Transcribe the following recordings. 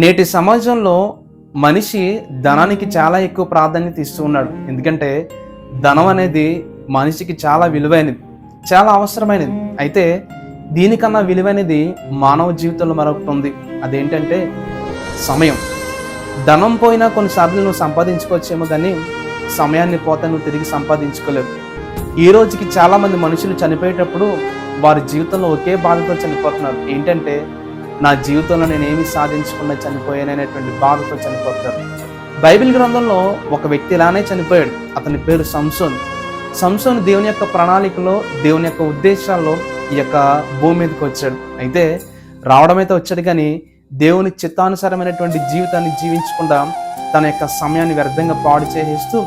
నేటి సమాజంలో మనిషి ధనానికి చాలా ఎక్కువ ప్రాధాన్యత ఇస్తూ ఉన్నాడు. ఎందుకంటే ధనం అనేది మనిషికి చాలా విలువైనది చాలా అవసరమైనది. అయితే దీనికన్నా విలువైనది మానవ జీవితంలో మరొకటి ఉంది. అదేంటంటే సమయం. ధనం పోయినా కొన్నిసార్లు నువ్వు సంపాదించుకోవచ్చేమో కానీ సమయాన్ని పోతే నువ్వు తిరిగి సంపాదించుకోలేవు. ఈ రోజుకి చాలామంది మనుషులు చనిపోయేటప్పుడు వారి జీవితంలో ఒకే బాధతో చనిపోతున్నారు. ఏంటంటే నా జీవితంలో నేను ఏమి సాధించకుండా చనిపోయాననేటువంటి బాధతో చనిపోతారు. బైబిల్ గ్రంథంలో ఒక వ్యక్తి ఇలానే చనిపోయాడు. అతని పేరు సంసోన్. సంసోన్ దేవుని యొక్క ప్రణాళికలో దేవుని యొక్క ఉద్దేశాల్లో ఈ యొక్క భూమి మీదకి వచ్చాడు. అయితే రావడమైతే వచ్చాడు కానీ దేవుని చిత్తానుసారమైనటువంటి జీవితాన్ని జీవించకుండా తన యొక్క సమయాన్ని వ్యర్థంగా పాడు చేసేస్తూ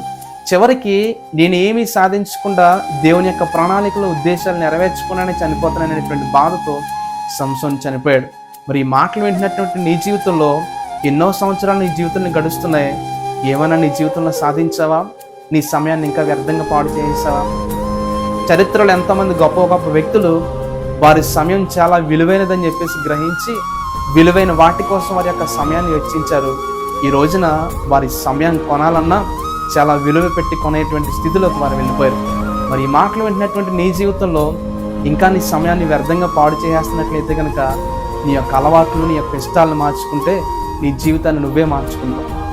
చివరికి నేను ఏమీ సాధించకుండా దేవుని యొక్క ప్రణాళికలో ఉద్దేశాలు నెరవేర్చుకున్నానే చనిపోతాననేటువంటి బాధతో సంసోన్ చనిపోయాడు. మరి ఈ మాటలు వింటున్నటువంటి నీ జీవితంలో ఎన్నో సంవత్సరాలు నీ జీవితంలో గడుస్తున్నాయి. ఏమైనా నీ జీవితంలో సాధించావా? నీ సమయాన్ని ఇంకా వ్యర్థంగా పాడు చేసావా చరిత్రలో ఎంతమంది గొప్ప గొప్ప వ్యక్తులు వారి సమయం చాలా విలువైనదని చెప్పేసి గ్రహించి విలువైన వాటి కోసం వారి యొక్క సమయాన్ని వెచ్చించారు. ఈ రోజున వారి సమయం కొనాలన్నా చాలా విలువ పెట్టి కొనేటువంటి స్థితిలోకి వారు వెళ్ళిపోయారు. మరి ఈ మాటలు వింటున్నటువంటి నీ జీవితంలో ఇంకా నీ సమయాన్ని వ్యర్థంగా పాడు చేసేస్తున్నట్లయితే కనుక నీ యొక్క అలవాట్లు నీ యొక్క ఇష్టాలను మార్చుకుంటే నీ జీవితాన్ని నువ్వే మార్చుకుంటావు.